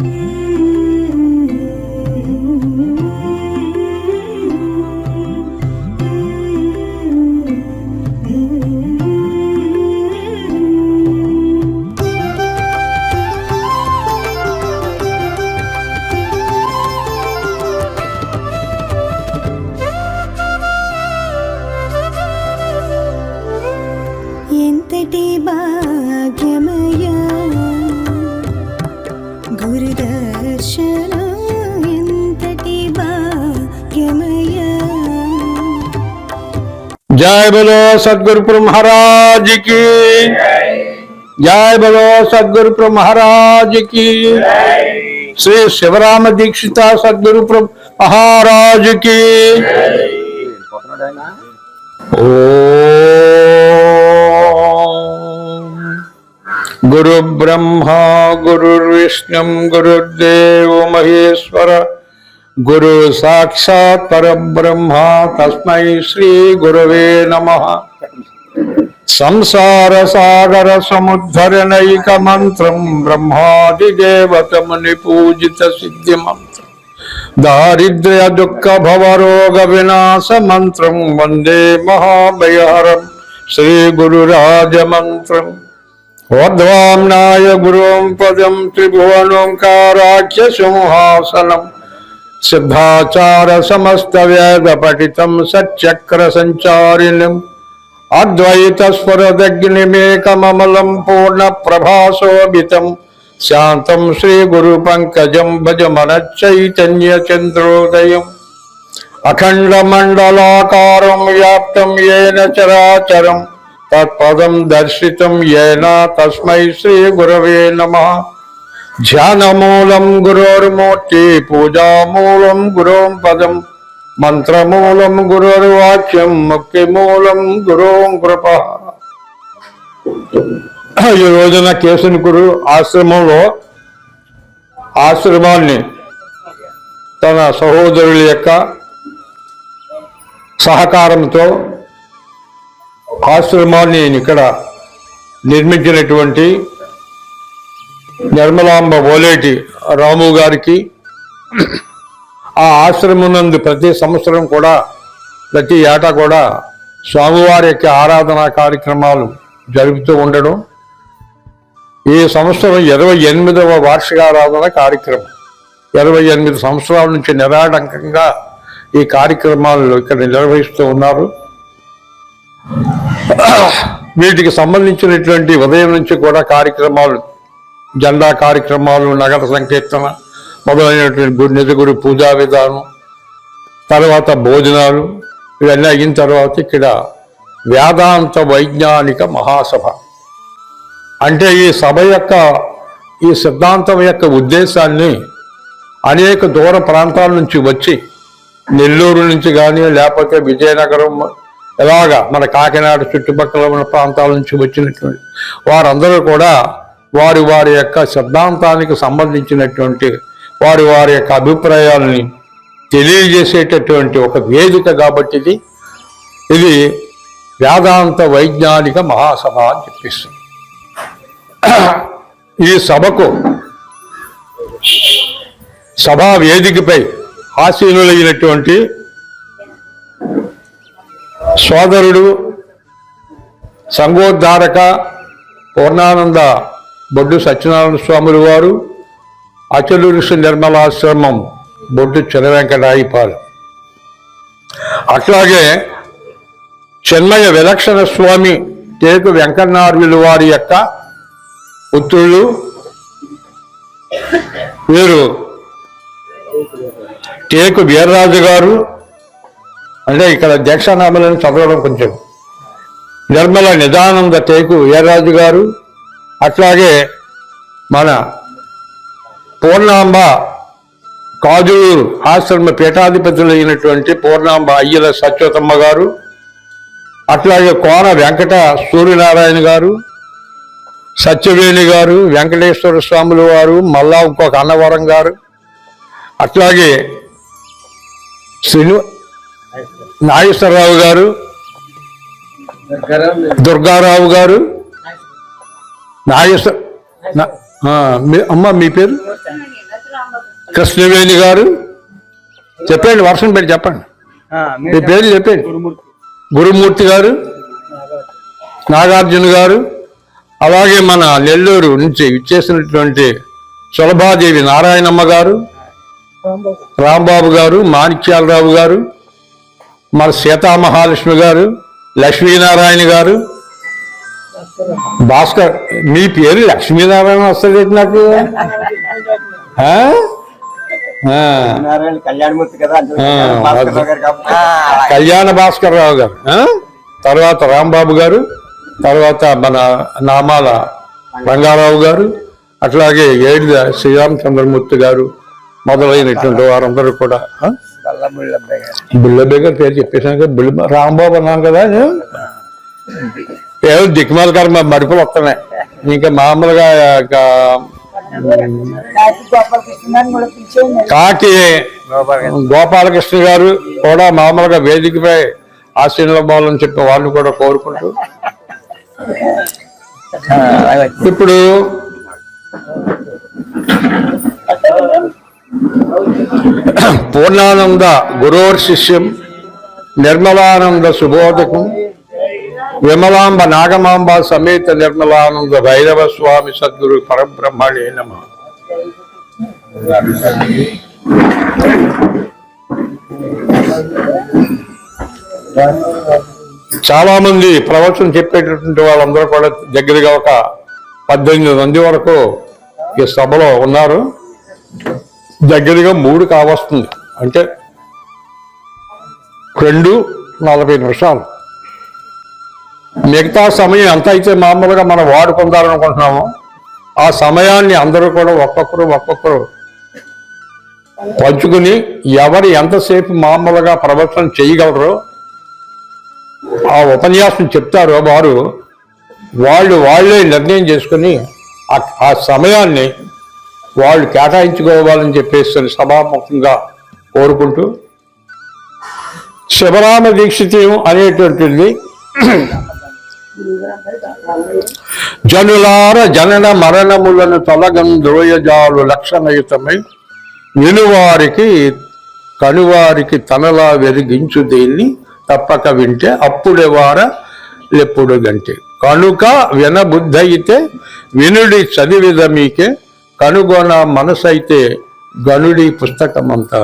Mm-hmm. जय बोलो सदगुरु प्रभु महाराज की। जय बोलो सदगुरु प्रभु महाराज की। श्री शिवराम दीक्षिता सदगुरु प्रभु महाराज की। ओम। गुरु ब्रह्मा गुरुर्विष्णु गुरुदेव महेश्वर। गुरु साक्षात् परब्रह्मा तस्मै श्री गुरवे नमः। संसार सागर समुद्धरणैक मंत्रं ब्रह्मादिदेवतमुनि पूजित सिद्धि मंत्र दारिद्र्य, दुःख भवरोग विनाश मंत्रं वंदे महाभयहरं श्री गुरुराज मंत्रम् ऊर्ध्वाम्नाय गुरुं पदं त्रिभुवनोङ्काराख्य सिंहासनम् सिद्धाचार समस्त वेद पठितं सच्चक्र संचारिणम् अद्वैत स्फुरदग्निमेकममलं पूर्ण प्रभासोभितं शान्तं श्रीगुरुपङ्कजं भज मनच्चैतन्य चन्द्रोदयम् अखण्डमण्डलाकारं व्याप्तं येन चराचरं तत्पदं दर्शितं येन तस्मै श्रीगुरवे नमः ధ్యానమూలం గురోర్మూర్తి పూజామూలం గురోం పదం మంత్రమూలం గురోర్వాక్యం ముక్తిమూలం గురోం కృప. ఈ రోజున కేసునికురు ఆశ్రమంలో ఆశ్రమాన్ని తన సహోదరుల యొక్క సహకారంతో ఆశ్రమాన్ని ఇక్కడ నిర్మించినటువంటి నిర్మలాంబ ఓలేటి రాము గారికి ఆ ఆశ్రమం ప్రతి సంవత్సరం కూడా ప్రతి ఏటా కూడా స్వామివారి యొక్క ఆరాధనా కార్యక్రమాలు జరుపుతూ ఉండడం. ఈ సంవత్సరం ఇరవై ఎనిమిదవ వార్షికారాధన కార్యక్రమం. ఇరవై ఎనిమిది సంవత్సరాల నుంచి నిరాటంకంగా ఈ కార్యక్రమాలు ఇక్కడ నిర్వహిస్తూ ఉన్నారు. వీటికి సంబంధించినటువంటి ఉదయం నుంచి కూడా కార్యక్రమాలు జెండా కార్యక్రమాలు నగర సంకీర్తన మొదలైనటువంటి గుడి నిజ పూజా విధానం తర్వాత భోజనాలు ఇవన్నీ అయిన తర్వాత ఇక్కడ వేదాంత వైజ్ఞానిక మహాసభ. అంటే ఈ సభ యొక్క ఈ సిద్ధాంతం యొక్క ఉద్దేశాన్ని అనేక దూర ప్రాంతాల నుంచి వచ్చి నెల్లూరు నుంచి కానీ లేకపోతే విజయనగరం ఇలాగా మన కాకినాడ చుట్టుపక్కల ఉన్న ప్రాంతాల నుంచి వచ్చినటువంటి వారందరూ కూడా వారి వారి యొక్క సిద్ధాంతానికి సంబంధించినటువంటి వారి వారి యొక్క అభిప్రాయాలని తెలియజేసేటటువంటి ఒక వేదిక కాబట్టి ఇది. ఇది వేదాంత వైజ్ఞానిక మహాసభ అని చెప్పిస్తుంది ఈ సభకు సభా వేదికపై ఆసీనులైనటువంటి సోదరుడు సంఘోద్ధారక పూర్ణానంద బొడ్డు సత్యనారాయణ స్వాములు వారు అచలు ఋషి నిర్మలాశ్రమం బొడ్డు చినవెంకటాయిపాలు అట్లాగే చెన్నయ విలక్షణ స్వామి టేకు వెంకన్నార్యులు వారి యొక్క పుత్రులు వీరు టేకు వీర్రాజు గారు అంటే ఇక్కడ దీక్షానామలను చదవడం కొంచెం నిర్మల నిదానంద టేకు వీర్రాజు గారు అట్లాగే మన పూర్ణాంబ కాజూరు ఆశ్రమ పీఠాధిపతులు అయినటువంటి పూర్ణాంబ అయ్యల సత్యతమ్మ గారు అట్లాగే కోన వెంకట సూర్యనారాయణ గారు సత్యవేణి గారు వెంకటేశ్వర స్వాములు వారు మళ్ళా ఇంకొక అన్నవరం గారు అట్లాగే శ్రీను నాగేశ్వరరావు గారు దుర్గారావు గారు నాగేశ్వర నా- ఆ, మీ- అమ్మ మీ పేరు? కృష్ణవేణి గారు. చెప్పండి వర్షం పెట్టి చెప్పండి. మీ పేర్లు చెప్పండి. గురుమూర్తి గారు నాగార్జున గారు అలాగే మన నెల్లూరు నుంచి ఇచ్చేసినటువంటి సులభాదేవి నారాయణమ్మ గారు రాంబాబు గారు మాణిక్యాలరావు గారు మన సీతామహాలక్ష్మి గారు లక్ష్మీనారాయణ గారు భాస్కర్ మీ పేరు లక్ష్మీనారాయణ వస్తుంది నాకు? కళ్యాణ భాస్కర్ రావు గారు? తర్వాత రాంబాబు గారు తర్వాత మన నామాల రంగారావు గారు అట్లాగే ఏడిద శ్రీరామచంద్రమూర్తి గారు మొదలైనటువంటి వారందరూ కూడా బుల్లబే గారు. పేరు చెప్పేసాను కదా బుల్ల రాంబాబు అన్నాను కదా. ఏదో దిక్మాల గారు మా మరుపులు వస్తున్నాయి. ఇంకా మామూలుగా కాకి గోపాలకృష్ణ. గారు కూడా మామూలుగా వేదికపై ఆశీర్వాదాలని చెప్పి వాళ్ళు కూడా కోరుకుంటూ. ఇప్పుడు పూర్ణానంద గురోర్ శిష్యం నిర్మలానంద సుబోధకం విమలాంబ నాగమాంబ సమేత నిర్మలానంద భైరవ స్వామి సద్గురు పరబ్రహ్మణే నమ. చాలా మంది ప్రవచనం చెప్పేటటువంటి వాళ్ళందరూ కూడా దగ్గరగా ఒక పద్దెనిమిది మంది వరకు ఈ సభలో ఉన్నారు. దగ్గరగా మూడు కావస్తుంది. అంటే రెండు నలభై నిమిషాలు. మిగతా సమయం ఎంత అయితే మామూలుగా మనం వాడుకుందాలనుకుంటున్నామో ఆ సమయాన్ని అందరూ కూడా ఒక్కొక్కరు ఒక్కొక్కరు పంచుకుని ఎవరు ఎంతసేపు మామూలుగా ప్రవచనం చేయగలరో ఆ ఉపన్యాసం చెప్తారో వారు. వాళ్ళు వాళ్ళే నిర్ణయం చేసుకుని ఆ- ఆ సమయాన్ని వాళ్ళు కేటాయించుకోవాలని చెప్పేసి సభాముఖంగా కోరుకుంటూ శివరామ దీక్షితం అనేటువంటిది జనులార జనన మరణములను తొలగం ద్రోయజాలు లక్షణయుతమై వినువారికి కనువారికి తనలా వెలిగించు దీన్ని తప్పక వింటే అప్పుడే వార లెప్పుడు గంటే. కనుక వినబుద్ధయితే వినుడి చదివిద మీకే కనుగొన మనసైతే గనుడి పుస్తకం అంతా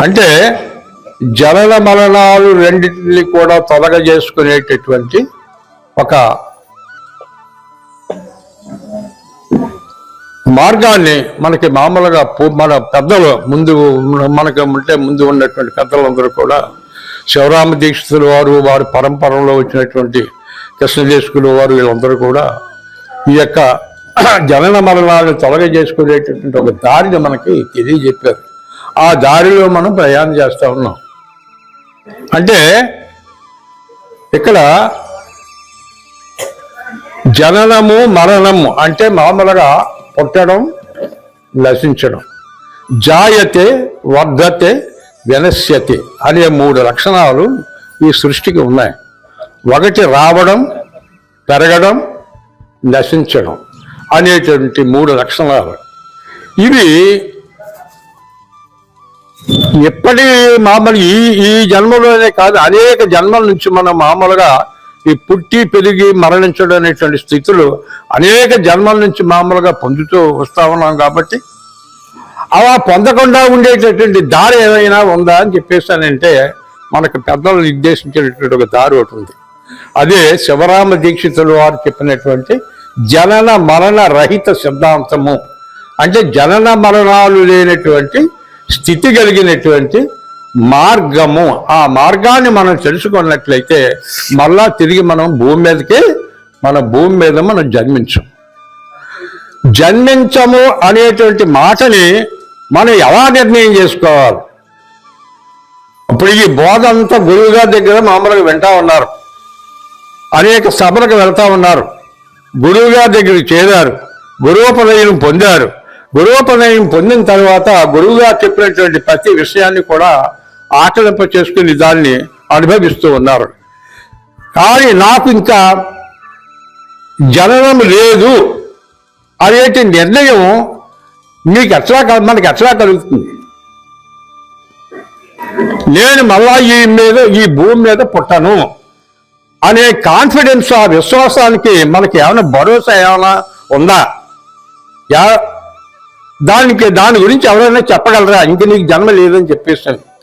అంటే జనన మరణాలు రెండింటిని కూడా తొలగజేసుకునేటటువంటి ఒక మార్గాన్ని మనకి మామూలుగా మన పెద్దలు ముందు మనకి ఉంటే ముందు ఉన్నటువంటి పెద్దలందరూ కూడా శివరామ దీక్షితులు వారు వారి పరంపరలో వచ్చినటువంటి కృష్ణదేశకులు వారు వీళ్ళందరూ కూడా ఈ యొక్క జనన మరణాలను తొలగజేసుకునేటటువంటి ఒక దారిని మనకి తెలియజెప్పారు. ఆ దారిలో మనం ప్రయాణం చేస్తూ ఉన్నాం. అంటే ఇక్కడ జననము మరణము అంటే మామూలుగా పుట్టడం నశించడం. జాయతే వర్ధతే వినశ్యతే అనే మూడు లక్షణాలు ఈ సృష్టికి ఉన్నాయి. ఒకటి రావడం పెరగడం నశించడం అనేటువంటి మూడు లక్షణాలు. ఇవి ఎప్పటి మామూలు ఈ ఈ జన్మలోనే కాదు అనేక జన్మల నుంచి మనం మామూలుగా ఈ పుట్టి పెరిగి మరణించడం అనేటువంటి స్థితులు అనేక జన్మల నుంచి మామూలుగా పొందుతూ వస్తూ ఉన్నాం కాబట్టి అలా పొందకుండా ఉండేటటువంటి దారి ఏదైనా ఉందా అని చెప్పేసానంటే మనకు పెద్దలు నిర్దేశించినటువంటి ఒక దారి ఒకటి ఉంది. అదే శివరామ దీక్షితులు వారు చెప్పినటువంటి జనన మరణ రహిత సిద్ధాంతము. అంటే జనన మరణాలు లేనటువంటి స్థితి కలిగినటువంటి మార్గము. ఆ మార్గాన్ని మనం తెలుసుకున్నట్లయితే మళ్ళా తిరిగి మనం భూమి మీదకి మన భూమి మీద మనం జన్మించం. జన్మించము అనేటువంటి మాటని మనం ఎలా నిర్ణయం చేసుకోవాలి? ఇప్పుడు ఈ బోధ అంతా గురువుగారి దగ్గర మామూలుగా వింటా ఉన్నారు. అనేక సభలకు వెళ్తా ఉన్నారు. గురువుగారి దగ్గర దగ్గరికి చేరారు. గురువుపదయం పొందారు. గురువుపదయం పొందిన తర్వాత గురువుగారు చెప్పినటువంటి ప్రతి విషయాన్ని కూడా ఆకలింప చేసుకుని దాన్ని అనుభవిస్తూ ఉన్నారు. కానీ నాకు ఇంకా జననం లేదు అనేటి నిర్ణయం మీకు ఎట్లా కల- మనకి ఎట్లా కలుగుతుంది? నేను మళ్ళా ఈ మీద ఈ భూమి మీద పుట్టను అనే కాన్ఫిడెన్స్ ఆ విశ్వాసానికి మనకి ఏమైనా భరోసా ఏమైనా ఉందా? యా దానికి దాని గురించి ఎవరైనా చెప్పగలరా? ఇంక నీకు జన్మ లేదని చెప్పేసాను.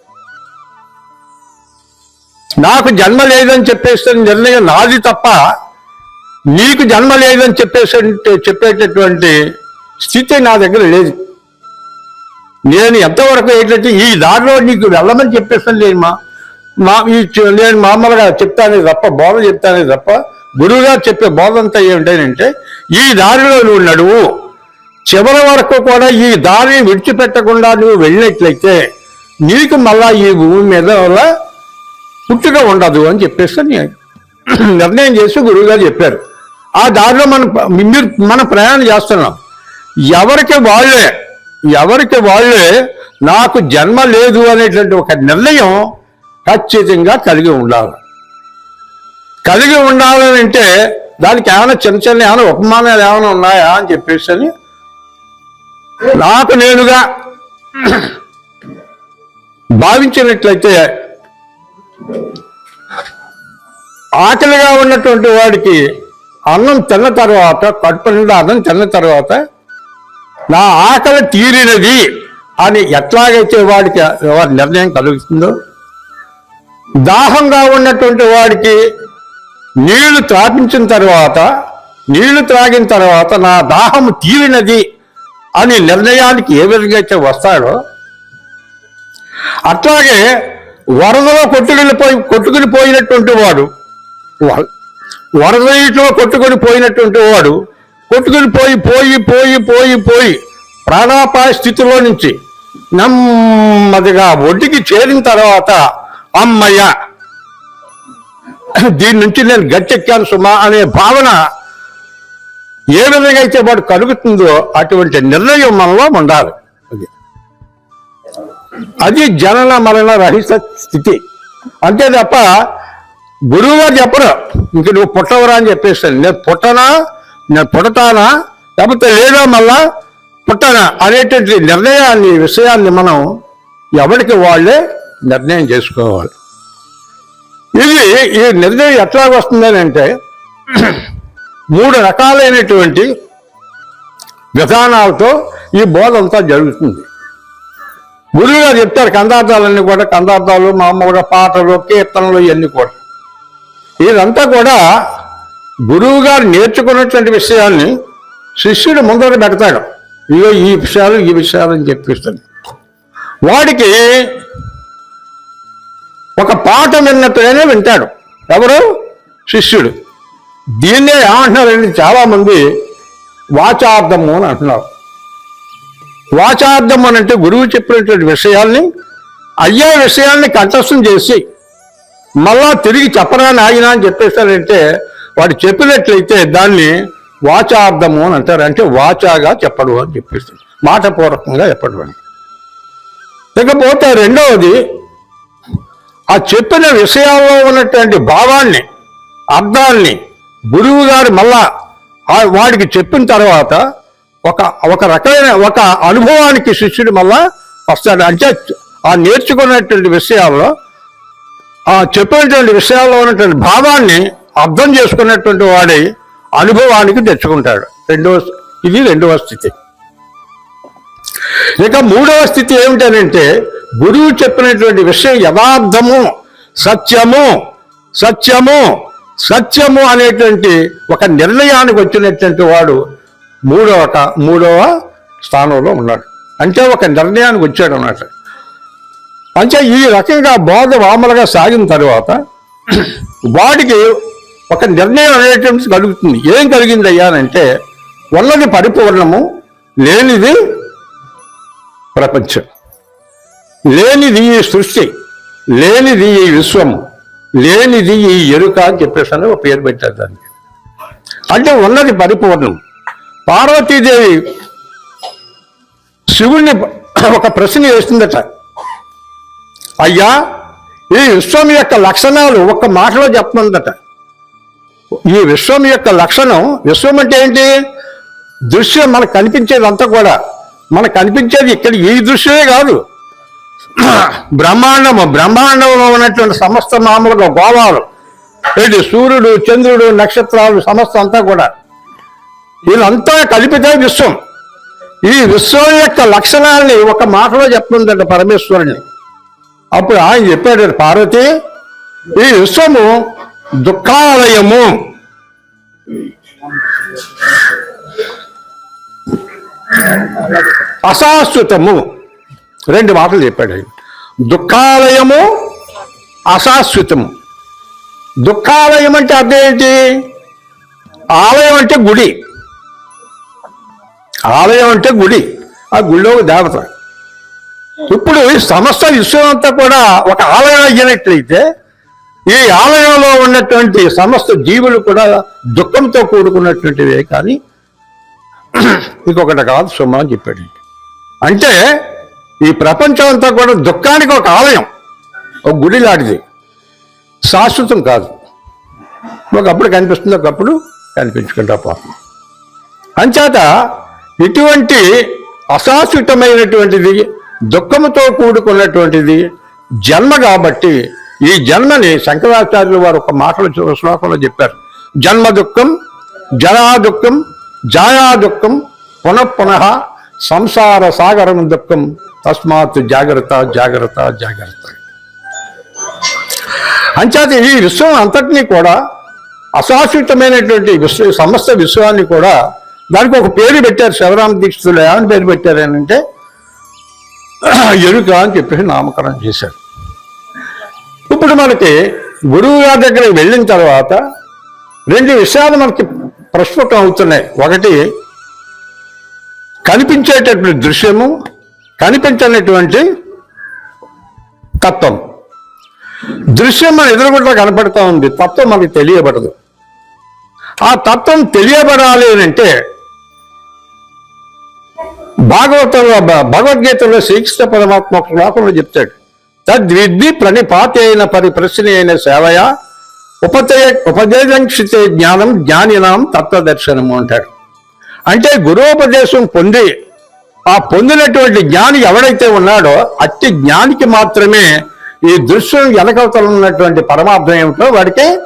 నాకు జన్మ లేదని చెప్పేస్తాను నిర్ణయం నాది తప్ప నీకు జన్మ లేదని చెప్పేసే చెప్పేటటువంటి స్థితి నా దగ్గర లేదు. నేను ఎంతవరకు ఏంటంటే ఈ దారిలో నీకు వెళ్ళమని చెప్పేస్తాను లేదు మా మా ఈ నేను మామూలుగా చెప్తానే తప్ప బోధ చెప్తానే తప్ప గురువుగా చెప్పే బోధ అంతా ఏమిటంటే ఈ దారిలో నువ్వు నడువు. చివరి వరకు కూడా ఈ దారిని విడిచిపెట్టకుండా నువ్వు వెళ్ళినట్లయితే నీకు మళ్ళా ఈ భూమి మీద వల్ల పుట్టుక ఉండదు అని చెప్పేసి నిర్ణయం చేసి గురువు గారు చెప్పారు. ఆ దారిలో మనం మీరు మన ప్రయాణం చేస్తున్నాం. ఎవరికి వాళ్ళే ఎవరికి వాళ్ళే నాకు జన్మ లేదు అనేటువంటి ఒక నిర్ణయం ఖచ్చితంగా కలిగి ఉండాలి. కలిగి ఉండాలని అంటే దానికి ఏమైనా చిన్న చిన్న ఏమైనా ఉపమానాలు ఏమైనా ఉన్నాయా అని చెప్పేసి అని నాకు నేనుగా భావించినట్లయితే ఆకలిగా ఉన్నటువంటి వాడికి అన్నం తిన్న తర్వాత కడుపు నిండా అన్నం తిన్న తర్వాత నా ఆకలి తీరినది అని ఎట్లాగైతే వాడికి వాడి నిర్ణయం కలుగుతుందో దాహంగా ఉన్నటువంటి వాడికి నీళ్ళు త్రాపించిన తర్వాత నీళ్ళు త్రాగిన తర్వాత నా దాహం తీరినది అని నిర్ణయానికి ఏ విధంగా అయితే వస్తాడో అట్లాగే వరదలో కొట్టుకుని పోయి కొట్టుకుని పోయినటువంటి వాడు వ- వరద నీటిలో కొట్టుకొని పోయినటువంటి వాడు కొట్టుకుని పోయి పోయి పోయి పోయి పోయి ప్రాణాపాయ స్థితిలో నుంచి నెమ్మదిగా ఒడ్డుకి చేరిన తర్వాత అమ్మయ్య దీని నుంచి నేను గట్టెక్కాను సుమా అనే భావన ఏ విధంగా అయితే వాడు కలుగుతుందో అటువంటి నిర్ణయం మనలో ఉండాలి. అది జనన మరణ రహిత స్థితి. అంతే తప్ప గురువు గారు చెప్పరు. ఇంక నువ్వు పుట్టవరా అని చెప్పేస్తాను నేను పుట్టనా నేను పుడతానా లేకపోతే లేదా మళ్ళా పుట్టనా అనేటువంటి నిర్ణయాన్ని విషయాన్ని మనం ఎవరికి వాళ్ళే నిర్ణయం చేసుకోవాలి. ఇది ఈ నిర్ణయం ఎట్లా వస్తుందని అంటే మూడు రకాలైనటువంటి విధానాలతో ఈ బోధ అంతా జరుగుతుంది. గురువు గారు చెప్తారు కందార్థాలన్నీ కూడా కందార్థాలు మామూలుగా పాటలు కీర్తనలు ఇవన్నీ కూడా. ఇదంతా కూడా గురువు గారు నేర్చుకున్నటువంటి విషయాన్ని శిష్యుడు ముందర పెడతాడు. ఇగో ఈ విషయాలు ఈ విషయాలు అని చెప్పిస్తుంది వాడికి ఒక పాట విన్నట్టుగానే వింటాడు. ఎవరు? శిష్యుడు. దీన్నే ఏమంటున్నారండి చాలామంది వాచార్థము అని అంటున్నారు. వాచార్థం అని అంటే గురువు చెప్పినటువంటి విషయాల్ని అయ్యే విషయాల్ని కంఠస్థం చేసి మళ్ళా తిరిగి చెప్పరా నాయన అని చెప్పేస్తారంటే వాడు చెప్పినట్లయితే దాన్ని వాచార్థము అని అంటారు. అంటే వాచాగా చెప్పడు అని చెప్పేస్తాడు మాటపూర్వకంగా చెప్పడు అని. ఇకపోతే రెండవది ఆ చెప్పిన విషయాల్లో ఉన్నటువంటి భావాన్ని అర్థాల్ని గురువు గారు మళ్ళా వాడికి చెప్పిన తర్వాత ఒక ఒక రకమైన ఒక అనుభవానికి శిష్యుడు మళ్ళా వస్తాడు అంటే ఆ నేర్చుకున్నటువంటి విషయాల్లో ఆ చెప్పినటువంటి విషయాల్లో ఉన్నటువంటి భావాన్ని అర్థం చేసుకున్నటువంటి వాడి అనుభవానికి తెచ్చుకుంటాడు. రెండవ ఇది రెండవ స్థితి. ఇక మూడవ స్థితి ఏమిటనంటే గురువు చెప్పినటువంటి విషయం యథార్థము సత్యము సత్యము సత్యము అనేటువంటి ఒక నిర్ణయానికి వచ్చినటువంటి వాడు మూడవ మూడవ స్థానంలో ఉన్నాడు. అంటే ఒక నిర్ణయానికి వచ్చాడు అన్నట్టు అంటే ఈ రకంగా బోధ వామలుగా సాగిన తర్వాత వాడికి ఒక నిర్ణయం అనేటువంటి కలుగుతుంది. ఏం కలిగింది అయ్యానంటే ఉన్నది పరిపూర్ణము లేనిది ప్రపంచం. లేనిది ఈ సృష్టి లేనిది ఈ విశ్వము లేనిది ఈ ఎరుక అని చెప్పేసి ఒక పేరు పెట్టారు దానికి. అంటే ఉన్నది పరిపూర్ణం పార్వతీదేవి శివుణ్ణి ఒక ప్రశ్న వేస్తుందట అయ్యా ఈ విశ్వం యొక్క లక్షణాలు ఒక్క మాటలో చెప్తుందట. ఈ విశ్వం యొక్క లక్షణం విశ్వం అంటే ఏంటి? దృశ్యం మనకు కనిపించేది అంతా కూడా. మనకు కనిపించేది ఇక్కడ ఈ దృశ్యమే కాదు. బ్రహ్మాండము బ్రహ్మాండంలో ఉన్నటువంటి సమస్త మామూలుగా గోవాలు ఏంటి? సూర్యుడు చంద్రుడు నక్షత్రాలు సమస్త అంతా కూడా. వీళ్ళంతా కలిపితే విశ్వం. ఈ విశ్వం యొక్క లక్షణాలని ఒక మాటలో చెప్తుందంట పరమేశ్వరుని అప్పుడు ఆయన చెప్పాడు పార్వతి ఈ విశ్వము దుఃఖాలయము. అశాశ్వతము. రెండు మాటలు చెప్పాడు ఆయన. దుఃఖాలయము అశాశ్వతము. దుఃఖాలయం అంటే అర్థం ఏంటి? ఆలయం అంటే గుడి. ఆలయం అంటే గుడి. ఆ గుడిలో ఒక దేవత. ఇప్పుడు సమస్త విశ్వం అంతా కూడా ఒక ఆలయం అయినట్లయితే ఈ ఆలయంలో ఉన్నటువంటి సమస్త జీవులు కూడా దుఃఖంతో కూడుకున్నటువంటివే కానీ ఇంకొకటి కాదు సుమ అని చెప్పాడు. అంటే ఈ ప్రపంచం అంతా కూడా దుఃఖానికి ఒక ఆలయం. ఒక గుడి లాంటిది. శాశ్వతం కాదు. ఒకప్పుడు కనిపిస్తుంది ఒకప్పుడు కనిపించుకుంటా పోతుంది. అంచేత ఇటువంటి అశాశ్వతమైనటువంటిది దుఃఖముతో కూడుకున్నటువంటిది జన్మ కాబట్టి ఈ జన్మని శంకరాచార్యులు వారు ఒక మాటలు శ్లోకంలో చెప్పారు. జన్మ దుఃఖం జరా దుఃఖం జాయా దుఃఖం పునఃపునః సంసార సాగరం దుఃఖం తస్మాత్ జాగ్రత్త జాగ్రత్త జాగ్రత్త. అంచేత ఈ విశ్వం అంతటినీ కూడా అశాశ్వతమైనటువంటి విశ్వ సమస్త విశ్వాన్ని కూడా దానికి ఒక పేరు పెట్టారు శివరామ దీక్షితులు. ఏమని పేరు పెట్టారు అని అంటే ఎరుక అని చెప్పేసి నామకరణం చేశారు. ఇప్పుడు మనకి గురువు గారి దగ్గరికి వెళ్ళిన తర్వాత రెండు విషయాలు మనకి ప్రస్ఫుటం అవుతున్నాయి. ఒకటి కనిపించేటటువంటి దృశ్యము కనిపించనటువంటి తత్వం. దృశ్యం మన ఎదురుగుండా కనపడతా ఉంది. తత్వం మనకి తెలియబడదు. ఆ తత్వం తెలియబడాలి అంటే భాగవతంలో భ- భగవద్గీతలో శ్రీకృష్ణ పరమాత్మ ఒక శ్లోకంలో చెప్తాడు. తద్విద్ది ప్రణిపాతైన పరిప్రశ్న అయిన సేవయ ఉపతే ఉపదేశంక్షితే జ్ఞానం జ్ఞానినాం తత్వదర్శనము అంటాడు. అంటే గురువుపదేశం పొంది ఆ పొందినటువంటి జ్ఞాని ఎవడైతే ఉన్నాడో అట్టి జ్ఞానికి మాత్రమే ఈ దృశ్యం వెనకవతల ఉన్నటువంటి పరమార్థం ఏమిటో వాడికి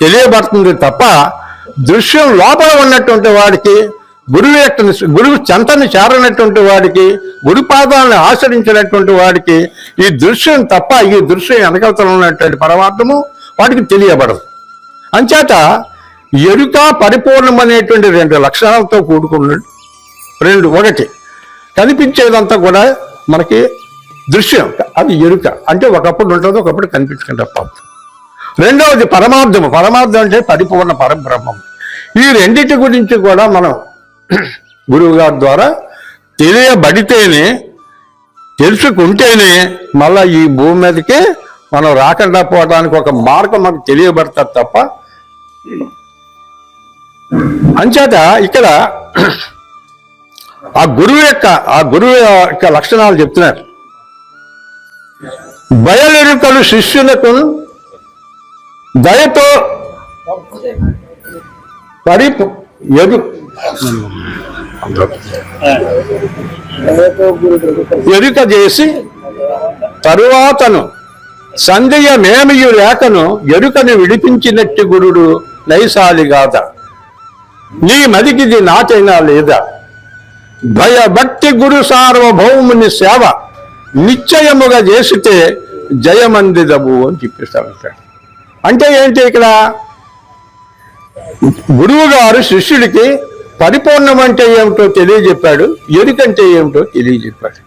తెలియబడుతుంది తప్ప దృశ్యం లోపల ఉన్నటువంటి వాడికి గురువు యొక్క గురువు చెంతని చేరనటువంటి వాడికి గురుపాదాలను ఆచరించినటువంటి వాడికి ఈ దృశ్యం తప్ప ఈ దృశ్యం వెనకవతల ఉన్నటువంటి పరమార్థము వాడికి తెలియబడదు. అంచేత ఎరుక పరిపూర్ణమనేటువంటి రెండు లక్షణాలతో కూడుకున్న రెండు ఒకటి. కనిపించేదంతా కూడా మనకి దృశ్యం అది ఎరుక. అంటే ఒకప్పుడు ఉంటుంది ఒకప్పుడు కనిపించకుండా పోతుంది. రెండవది పరమార్థము. పరమార్థం అంటే పరిపూర్ణ పరబ్రహ్మం ఈ రెండింటి గురించి కూడా మనం గురువు గారి ద్వారా తెలియబడితేనే తెలుసుకుంటేనే మళ్ళా ఈ భూమి మీదకి మనం రాకుండా పోవడానికి ఒక మార్గం మనకు తెలియబడతారు తప్ప అంచేత ఇక్కడ ఆ గురువు యొక్క ఆ గురువు యొక్క లక్షణాలు చెప్తున్నారు. బయలెరుకలు శిష్యులకు దయతో పరి ఎదు ఎరుక చేసి తరువాతను సందేయమేమియు లేకను ఎరుకను విడిపించినట్టు గురుడు నైసాలిగాత నీ మదికిది నాచైనా లేదా? భయభక్తి గురు సార్వభౌముని సేవ నిశ్చయముగా చేసితే జయమందిదము అని చెప్పిస్తాడు అంటే ఏంటి ఇక్కడ? గురువు గారు శిష్యుడికి పరిపూర్ణం అంటే ఏమిటో తెలియజెప్పాడు ఎరుకంటే ఏమిటో తెలియజెప్పాడు.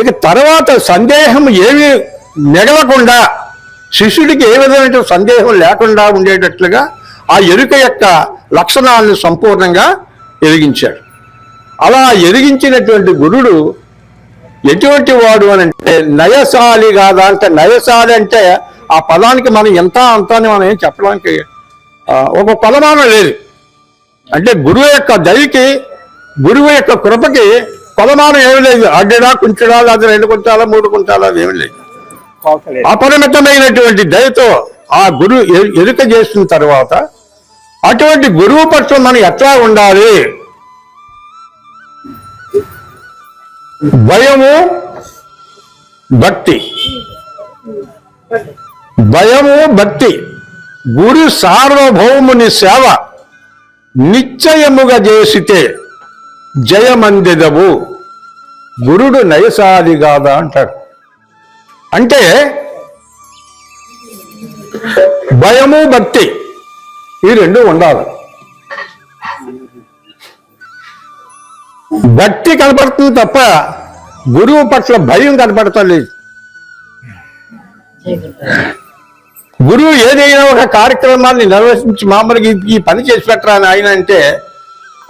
ఇక తర్వాత సందేహం ఏమి మిగలకుండా శిష్యుడికి ఏ విధమైన సందేహం లేకుండా ఉండేటట్లుగా ఆ ఎరుక యొక్క లక్షణాలను సంపూర్ణంగా ఎరిగించాడు. అలా ఎరిగించినటువంటి గురుడు ఎటువంటి వాడు అని అంటే నయశాలి కాదా అంటే నయశాలి అంటే ఆ పదానికి మనం ఎంత అంత అని మనం ఏం చెప్పడానికి ఒక కొలమానం లేదు. అంటే గురువు యొక్క దయకి గురువు యొక్క కృపకి కొలమానం ఏమి లేదు. అడ్డడా కుంచడా లేదా రెండు కుంటాలా మూడు కుంటాలా అది ఏమి లేదు. అపరిమితమైనటువంటి దయతో ఆ గురువు ఎరుక చేసిన తర్వాత అటువంటి గురువు పట్ల మనం ఎట్లా ఉండాలి? భయము భక్తి. భయము భక్తి. గురు సార్వభౌముని సేవ. నిశ్చయముగా చేసితే జయమందిదవు. గురుడు నయసాది కాదా అంటాడు. అంటే భయము భక్తి ఈ రెండు ఉండాలి. భక్తి కనపడుతుంది తప్ప గురువు పట్ల భయం కనపడతలేదు. గురువు ఏదైనా ఒక కార్యక్రమాన్ని నిర్వహించి మామూలుగా ఈ- పని చేసి పెట్టరా అని ఆయన అంటే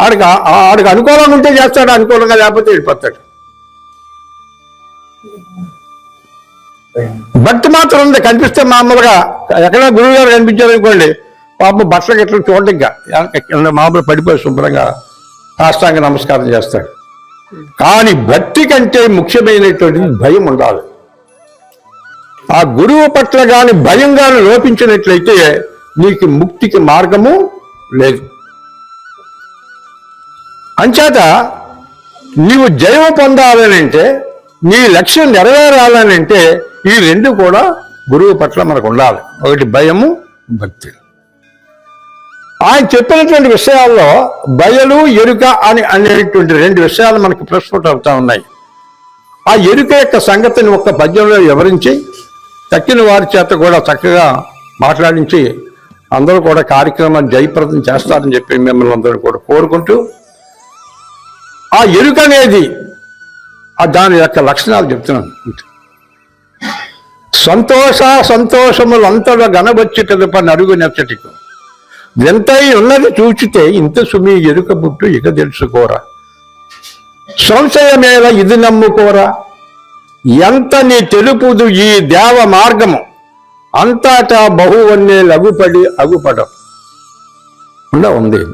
ఆడికి ఆడికి అనుకూలంగా ఉంటే చేస్తాడు అనుకూలంగా లేకపోతే వెళ్ళిపోతాడు. భక్తి మాత్రం ఉంది కనిపిస్తే మామూలుగా ఎక్కడ గురువు గారు కనిపించారు అనుకోండి పాపం బట్టలకు ఎట్లా చూడగా మామూలు పడిపోయి శుభ్రంగా సాష్టాంగ నమస్కారం చేస్తాడు. కానీ భక్తి కంటే ముఖ్యమైనటువంటిది భయం ఉండాలి. ఆ గురువు పట్ల గాని భయం గాని లోపించినట్లయితే నీకు ముక్తికి మార్గము లేదు. అంచేత నీవు జయం పొందాలనంటే నీ లక్ష్యం నెరవేరాలనంటే ఈ రెండు కూడా గురువు పట్ల మనకు ఉండాలి. ఒకటి భయము భక్తి. ఆయన చెప్పినటువంటి విషయాల్లో బయలు ఎరుక అని అనేటువంటి రెండు విషయాలు మనకి ప్రస్ఫుట్ అవుతా ఉన్నాయి. ఆ ఎరుక యొక్క సంగతిని ఒక్క పద్యంలో వివరించి తక్కిన వారి చేత కూడా చక్కగా మాట్లాడించి అందరూ కూడా కార్యక్రమాన్ని జయప్రదం చేస్తారని చెప్పి మిమ్మల్ని అందరూ కూడా కోరుకుంటూ ఆ ఎరుక అనేది దాని యొక్క లక్షణాలు చెప్తున్నాను. సంతోష సంతోషములంతలో గనబచ్చి పని అడుగు నెచ్చటికు ఎంతై ఉన్నది చూచితే ఇంత సుమి ఎరుక బుట్టు ఇక తెలుసుకోరా. సంశయమేలా ఇది నమ్ముకోరా. ఎంత నీ తెలుపుదు ఈ దేవ మార్గము అంతటా బహువన్నే లఘుపడి అగుపడం. కూడా ఉంది.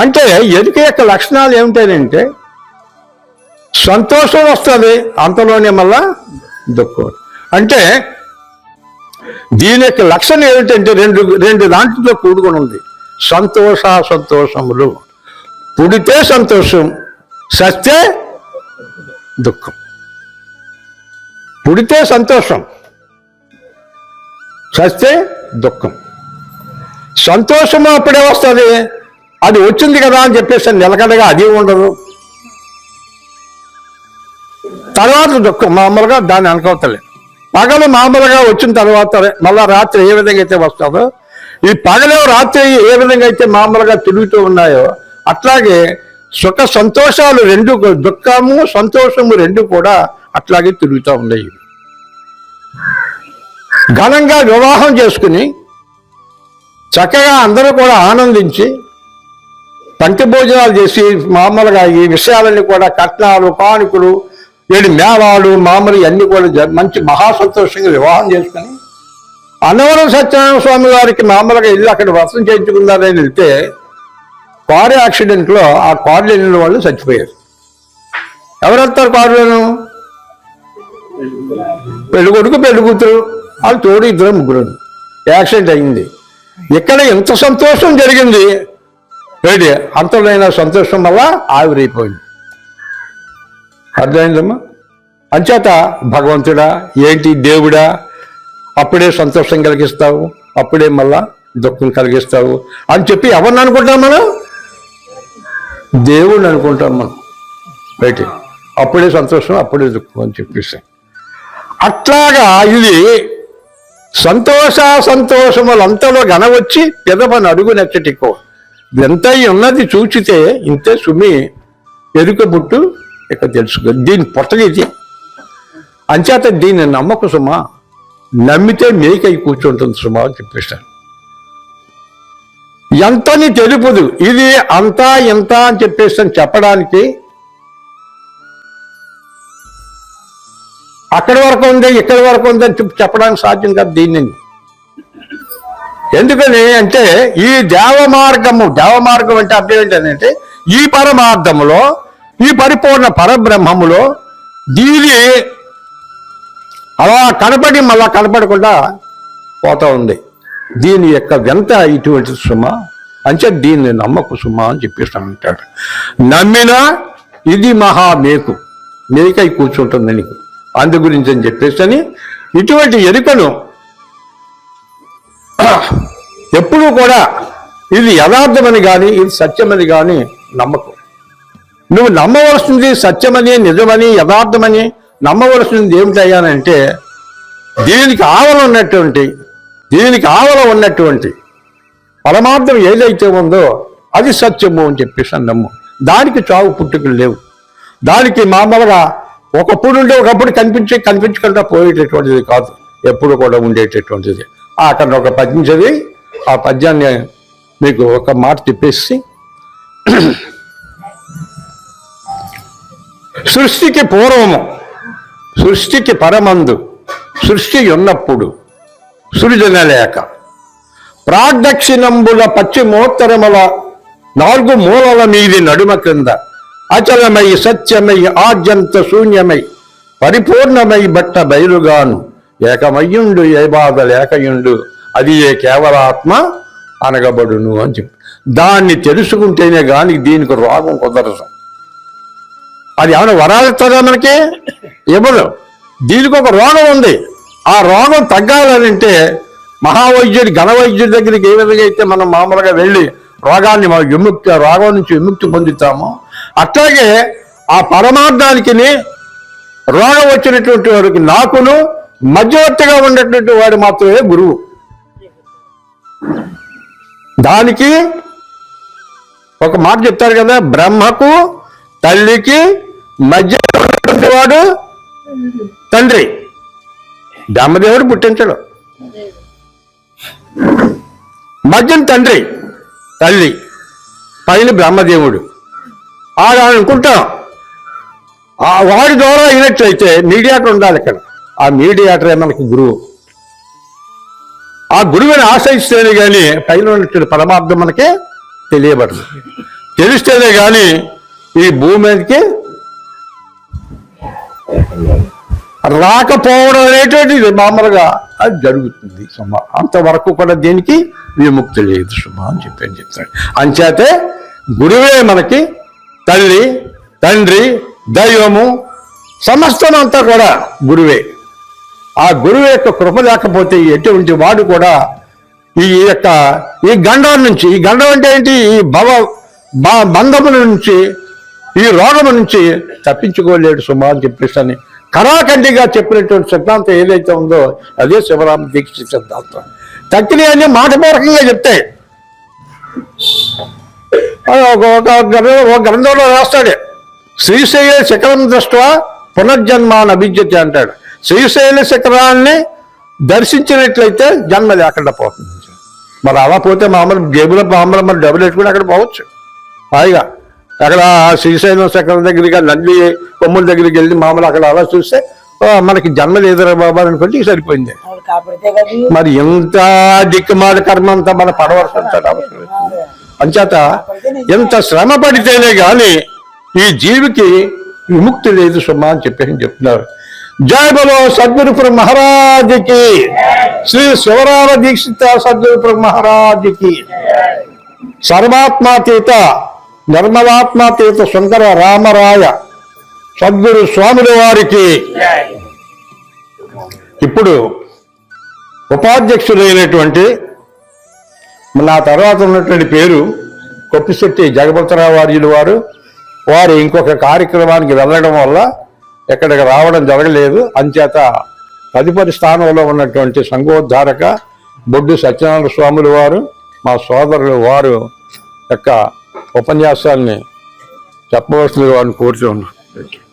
అంటే ఎరుక యొక్క లక్షణాలు ఏమిటంటే సంతోషం వస్తుంది అంతలోనే మళ్ళా దుఃఖం. అంటే దీని యొక్క లక్షణం ఏమిటంటే రెండు రెండు దాంట్లో కూడుకొని ఉంది. సంతోష సంతోషములు. పుడితే సంతోషం సస్తే దుఃఖం. పుడితే సంతోషం చస్తే దుఃఖం. సంతోషము అప్పుడే వస్తుంది. అది వచ్చింది కదా అని చెప్పేసి నిలకడగా అది ఉండదు. తర్వాత దుఃఖం మామూలుగా దాన్ని అనుకోవతలే పగలు మామూలుగా వచ్చిన తర్వాత మళ్ళా రాత్రి ఏ విధంగా అయితే వస్తుందో ఈ పగలు రాత్రి ఏ విధంగా అయితే మామూలుగా తిరుగుతూ ఉన్నాయో అట్లాగే సుఖ సంతోషాలు రెండు దుఃఖము సంతోషము రెండు కూడా అట్లాగే తిరుగుతూ ఉన్నాయి ఘనంగా వివాహం చేసుకుని చక్కగా అందరూ కూడా ఆనందించి పంటి భోజనాలు చేసి మామూలుగా ఈ విషయాలన్నీ కూడా కట్నాలు కానుకలు ఏడు మేళాలు మామూలు ఇవన్నీ కూడా మంచి మహాసంతోషంగా వివాహం చేసుకుని అన్నవరం సత్యనారాయణ స్వామి వారికి మామూలుగా ఇల్లు అక్కడ వ్రతం చేయించుకున్నారని వెళ్తే కారు యాక్సిడెంట్లో ఆ కారులో వెళ్ళిన వాళ్ళు చచ్చిపోయారు. ఎవరెత్తారు వెళ్తారు పెళ్ళి కొడుకు పెళ్ళి కూతురు. వాళ్ళు తోడు ఇద్దరు ముగ్గురు. యాక్సిడెంట్ అయింది. ఇక్కడ ఎంత సంతోషం జరిగింది. ఏంటి అంతలైన సంతోషం వల్ల ఆవిరైపోయింది. అర్థమైందమ్మా? అంచేత భగవంతుడా ఏంటి దేవుడా? అప్పుడే సంతోషం కలిగిస్తావు అప్పుడే మళ్ళా దుఃఖం కలిగిస్తావు అని చెప్పి ఎవరిని అనుకుంటాం మనం? దేవుడిని అనుకుంటాం మనం. బయట అప్పుడే సంతోషం అప్పుడే దుఃఖం అని చెప్పేసి. అట్లాగా ఇది సంతోష సంతోషములంతలో గనవచ్చి పెదపని అడుగు నెచ్చటికో ఎంత ఉన్నది చూచితే ఇంతే సుమి ఎరుక బుట్టు ఇక తెలుసుకో. దీని పొట్టగిది. అంచేత దీన్ని నమ్మకు సుమా. నమ్మితే మేకై కూర్చుంటుంది సుమా అని చెప్పేశాను ఎంతని తెలుపుదు. ఇది అంతా ఎంత అని చెప్పేసి చెప్పడానికి అక్కడి వరకు ఉంది ఇక్కడి వరకు ఉంది అని చెప్పడానికి సాధ్యం కాదు దీన్ని. ఎందుకని అంటే ఈ దేవ మార్గము దేవ మార్గం అంటే అర్థం ఏంటంటే ఈ పరమార్థములో ఈ పరిపూర్ణ పరబ్రహ్మములో దీని అలా కనపడి మళ్ళా కనపడకుండా పోతా ఉంది. దీని యొక్క వెంత ఇటువంటి సుమ అంటే దీన్ని నమ్మకు సుమ అని చెప్పేస్తాను అంటాడు. నమ్మినా ఇది మహా మేకు. మేకై కూర్చుంటుంది నీకు. అందు గురించి అని చెప్పేసి అని ఇటువంటి ఎరుకను ఎప్పుడూ కూడా ఇది యథార్థమని కానీ ఇది సత్యమని కానీ నమ్మకం. నువ్వు నమ్మవలసింది సత్యమని నిజమని యథార్థమని నమ్మవలసింది ఏమిటయ్యానంటే దీనికి ఆవల ఉన్నటువంటి దీనికి ఆవల ఉన్నటువంటి పరమార్థం ఏదైతే ఉందో అది సత్యము అని చెప్పేసి అని నమ్ము. దానికి చావు పుట్టుకలు లేవు. దానికి మామూలుగా ఒకప్పుడు ఉండే ఒకప్పుడు కనిపించి కనిపించకుండా పోయేటటువంటిది కాదు. ఎప్పుడు కూడా ఉండేటటువంటిది. అక్కడ ఒక పద్యం చదివి ఆ పద్యాన్ని మీకు ఒక మాట తిప్పేసి సృష్టికి పూర్వము సృష్టికి పరమందు సృష్టి ఉన్నప్పుడు సృజన లేక ప్రాదక్షిణంబుల పశ్చిమోత్తరముల నాలుగు మూలల మీది నడుమ క్రింద అచలమై సత్యమై ఆద్యంత శూన్యమై పరిపూర్ణమై బట్ట బయలుగాను. ఏకమయ్యుండు ఏ బాధ లేకయుండు అది ఏ కేవలాత్మ అనగబడును అని చెప్పి. దాన్ని తెలుసుకుంటేనే కానీ దీనికి రోగం కుదరదు. అది ఏమైనా వరాలు ఇస్తుందా మనకి? ఇవ్వదు. దీనికి ఒక రోగం ఉంది. ఆ రోగం తగ్గాలనంటే మహావైద్యుడి ఘనవైద్యుడి దగ్గరికి ఏ విధంగా అయితే మనం మామూలుగా వెళ్ళి రోగాన్ని విముక్తి రోగం నుంచి విముక్తి పొందుతామో అట్లాగే ఆ పరమార్థానికి రోగం వచ్చినటువంటి వాడికి నాకును మధ్యవర్తిగా ఉన్నటువంటి వాడు మాత్రమే గురువు. దానికి ఒక మాట చెప్తారు కదా బ్రహ్మకు తల్లికి మధ్య ఉన్నటువంటి వాడు తండ్రి. బ్రహ్మదేవుడు పుట్టించడు. మధ్యం తండ్రి తల్లి పైన బ్రహ్మదేవుడు. ఆడ అనుకుంటాం ఆ వాడి ద్వారా అయినట్లయితే మీడియాటర్ ఉండాలి ఇక్కడ. ఆ మీడియాటరే మనకి గురువు. ఆ గురువుని ఆశ్రయిస్తేనే కానీ పైన ఉన్నటువంటి పరమార్థం మనకి తెలియబడదు. తెలిస్తేనే కానీ ఈ భూమి మీదకి రాకపోవడం అనేటువంటిది మామూలుగా అది జరుగుతుంది సుమ. అంతవరకు కూడా దీనికి విముక్తి లేదు సుమ అని చెప్పి అని చెప్తాడు. అంచేతే గురువే మనకి తల్లి తండ్రి దైవము సమస్తం అంతా కూడా గురువే. ఆ గురువు యొక్క కృప లేకపోతే ఎటువంటి వాడు కూడా ఈ యొక్క ఈ గండం నుంచి ఈ గండం అంటే ఏంటి? ఈ భవ బ- బంధముల నుంచి ఈ రోగము నుంచి తప్పించుకోలేడు సుమా అని చెప్పేసి అని కరాఖండిగా చెప్పినటువంటి సిద్ధాంతం ఏదైతే ఉందో అదే శివరామ దీక్ష సిద్ధాంతం. తక్కిన అన్ని మాటపూర్వకంగా చెప్తాయి ఒక ఒక గ్రంథం ఒక గ్రంథంలో రాస్తాడు. శ్రీశైల శిఖరం దృష్ట్యా పునర్జన్మాన్ అభిజ్యత అంటాడు. శ్రీశైల శిఖరాన్ని దర్శించినట్లయితే జన్మ లేకుండా పోతుంది. మరి అలా పోతే మామూలు జేబులో మామూలు మరి డబ్బులు పెట్టుకుని అక్కడ పోవచ్చు. హాయిగా. అక్కడ శ్రీశైలం శిఖరం దగ్గరికి నంది కొమ్ముల దగ్గరికి వెళ్ళి మామూలు అక్కడ అలా చూస్తే మనకి జన్మ లేదురా బాబా అనుకుంటే సరిపోయింది. మరి ఎంత దిక్కుమాల కర్మ అంతా మన పడవలసిన అవసరం. అంచేత ఎంత శ్రమ పడితేనే గాని ఈ జీవికి విముక్తి లేదు సుమా అని చెప్పేసి చెప్తున్నారు. జయ బలో సద్గురుపుర మహారాజుకి. శ్రీ శివరామ దీక్షిత సద్గురుపుర మహారాజుకి. సర్వాత్మాతీత నిర్మలాత్మాతీత సుందర రామరాయ సద్గురు స్వాముల వారికి. ఇప్పుడు ఉపాధ్యక్షులైనటువంటి నా తర్వాత ఉన్నటువంటి పేరు కొప్పిశెట్టి జగపతరావు వార్యులు వారు. వారు ఇంకొక కార్యక్రమానికి వెళ్ళడం వల్ల ఇక్కడికి రావడం జరగలేదు. అంచేత తదుపరి స్థానంలో ఉన్నటువంటి సంఘోద్ధారక బొడ్డు సత్యనారాయణ స్వాములు వారు మా సోదరులు వారు యొక్క ఉపన్యాసాన్ని చెప్పవలసిందిగా వారిని కోరుతూ ఉన్నాను